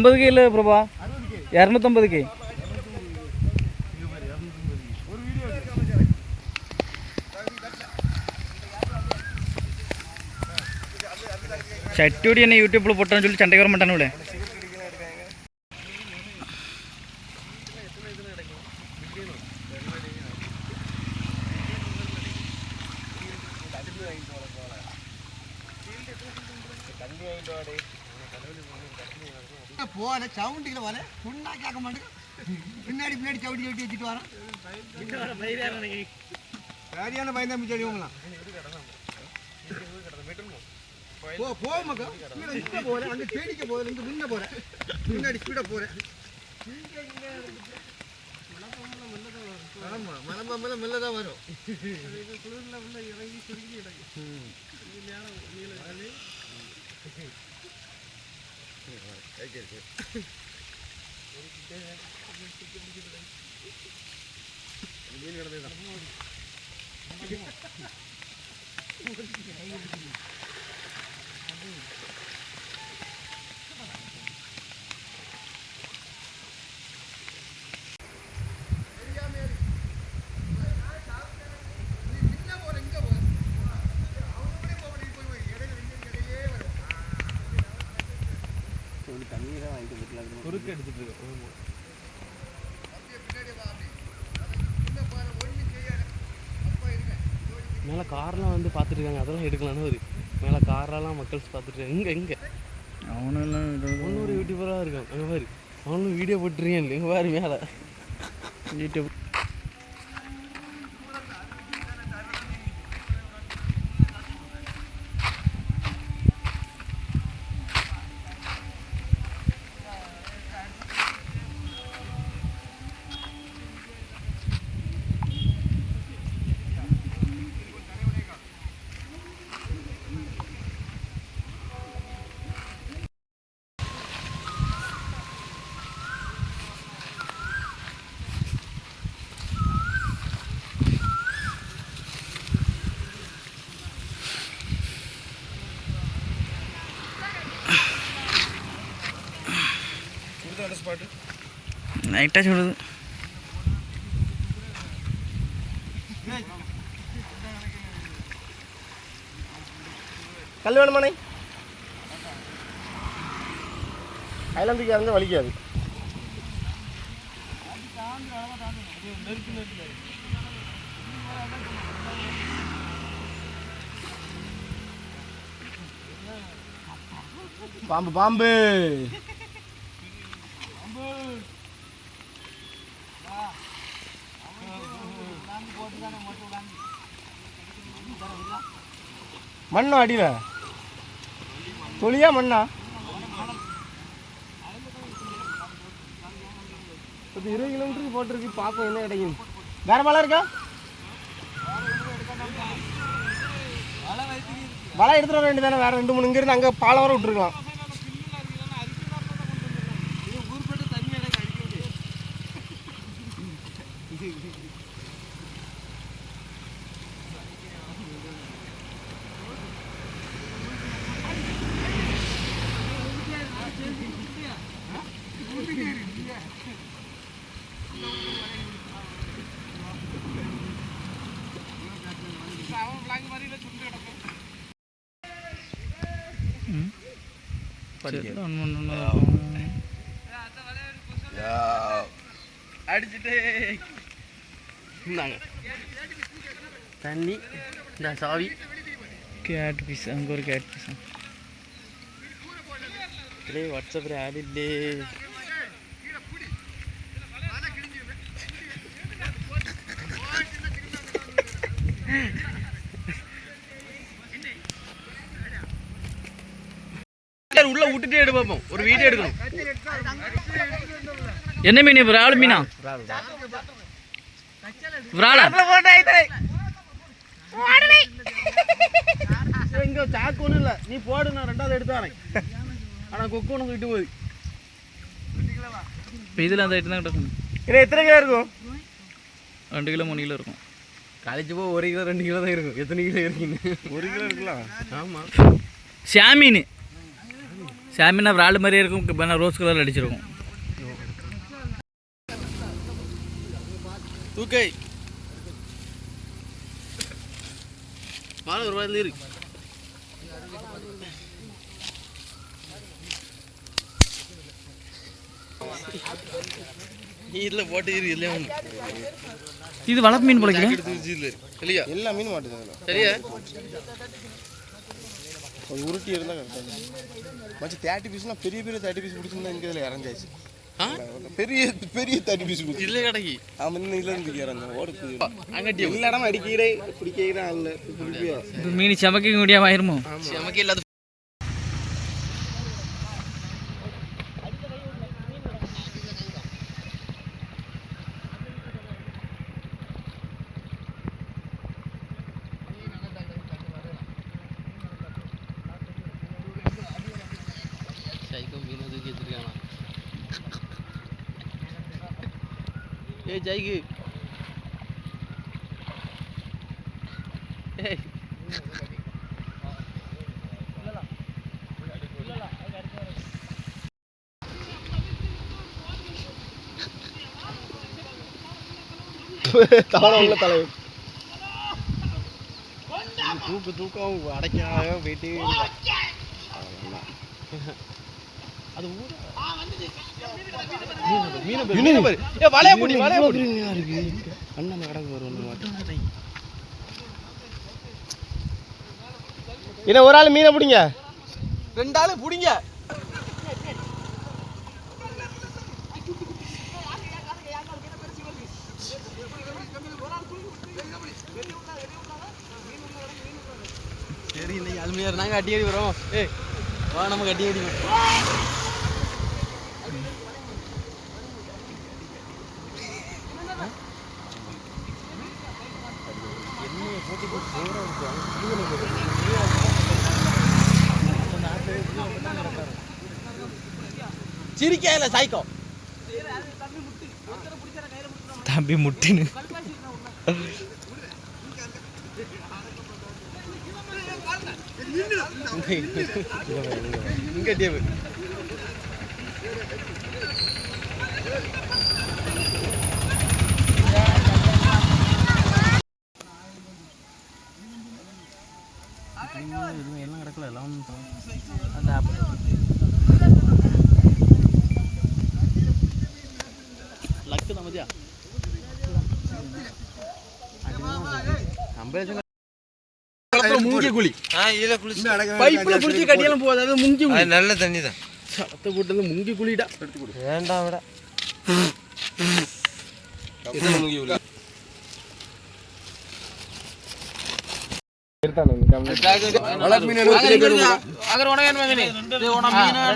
ஐம்பதுக்கு இல்லை பிரபா இரநூத்தம்பதுக்கு ചട്ടിയോടി തന്നെ യൂട്യൂബിൽ പൊട്ടാന്ന് ചൊല്ലി ചണ്ടയ്ക്ക് വരാൻ മാട്ടാണ് ഇവിടെ போல சவுண்டில போல புண்ணா கேட்க மாட்டேங்க. பின்னாடி பின்னாடி சவுடி சவுடி வச்சுட்டு வரேன். சரியான பயந்தாமி செடி உங்களாம் போ போ மக்கா ஸ்பீடா ஸ்பீடா போறேன். அங்க தேடிக்க போறேன். இங்க முன்ன போறேன். பின்னாடி ஸ்பீடா போறேன். ஆமா மலம்ப மேல மெல்ல தான் வரும். മീൻ കിടന്നേതാ Thank you. மேலே கார்லாம் வந்து பார்த்துட்டு இருக்காங்க அதெல்லாம் எடுக்கலான்னு ஒரு மேலே காரெல்லாம் மக்கள் பார்த்துட்டு இருக்காங்க இங்கே. இங்கே அவனெல்லாம் முந்நூறு யூடியூபராக இருக்கான். அங்கே பாரு. அவனும் வீடியோ போட்டுருக்கேன். இங்கே பாரு மேலே. யூடியூப் அந்த ஸ்பாட்டு லைட்டாக சுடுது கல் வேணுமாண்ணே கைலாந்துக்கு இறங்க வலிக்காது பாம்பு பாம்பு மண்ணா அடியில? தொழியா மண்ணா? இப்போ இருபது கிலோமீட்டருக்கு போட்டிருக்கு பார்ப்போம் என்ன கிடைக்கும் வேற மலை இருக்கா? வலை எடுத்துட்டு வர வேண்டியதானே வேற ரெண்டு மூணு இங்கிருந்து அங்கே பாலம் வர விட்டுருக்கலாம். அடிச்சுட்டு. இந்தாங்க. தண்ணி இந்த சாவி. கேட் பீஸ் அங்கே ஒரு கேட் பீஸ் இதே வாட்ஸ்அப்பில் ஆட் இல்லே. உள்ள விட்டுட்டே எடு பார்ப்போம் ஒரு வீடியோ எடுக்கணும். என்ன மீன் விரால் மீனா? விராலா இங்க சாக்கு ஒன்றும் இல்லை. நீ போடு நான் ரெண்டாவது எடுத்து வரேன். ஆனால் கொக்கு உனக்கு விட்டு போகுது. இப்போ இதில் அந்த ஐட்டம் தான் கிடக்கணும் இது எத்தனை கிலோ இருக்கும்? ரெண்டு கிலோ மூணு கிலோ இருக்கும். கழிச்சு போ ஒரு கிலோ ரெண்டு கிலோ தான் இருக்கும். எத்தனை கிலோ இருக்கீங்க ஒரு கிலோ இருக்கலாம். ஆமாம் சாமீன் சாமினா விரால் மாதிரியே இருக்கும் இப்போ ரோஸ் கலர் அடிச்சிருக்கும். தூக்கை. பால் ஒரு ரூபாயில இருக்கு. இதில் போட்டு இரு இல்லையா ஒன்று இது வளர்ப்பு மீன் பிடிக்கல எல்லா மீனும் மாட்டுது சரியா? அது உருட்டி இருந்தால் கரெக்டாக மச்சி தேர்ட்டி பீஸ்லாம் பெரிய பெரிய தேர்ட்டி பீஸ் பிடிச்சிருந்தா இங்கே இதில் இறஞ்சாச்சு. பெரிய பெரிய தேர்ட்டி பீஸ் பிடிச்சி இல்லை கடைக்கு. அவன் இன்னும் இதில் இருந்து இறங்க ஓடுக்கு அங்கட்டி எல்லா இடமும் அடிக்கிறே பிடிக்கிறா இல்லை. பிடிப்பியா இப்போ மீன் சமைக்க முடியாம ஆயிருமோ நமக்கு இல்லாத ஏய் ஜைக்கு ஏய் தவணை உள்ள தலைவர் தூக்கு தூக்கம் அடைக்காக போயிட்டே அது ஊரு? மீன் மீன் பாரு ஏ வலைய போடி வலைய போடி. இருக்கு. அண்ணன் கடக்கு வரும் மாட்டேன் என்ன ஒரு ஆள் மீனை பிடிங்க. ரெண்டு ஆளு புடிங்க. சரி இன்னைக்கு அலுமையார் நாங்க அடி அடி வரோம். ஏய் வா நமக்கு அடி அடி சிரிக்கல சாய்க்கோ. தம்பி முட்டின்னு. இங்க டேவு கிடக்கல எல்லாம் அந்த ஆப் லக்கு தான் மதியா முங்கிய குழி. பைப்ல புடிச்சு கட்டியெல்லாம் போகாது அது முங்கி குழி. நல்ல தண்ணி தான் சத்த போட்டது முங்கி குழிடா. வேண்டாம் விட. அகர் உனக்கு என்ன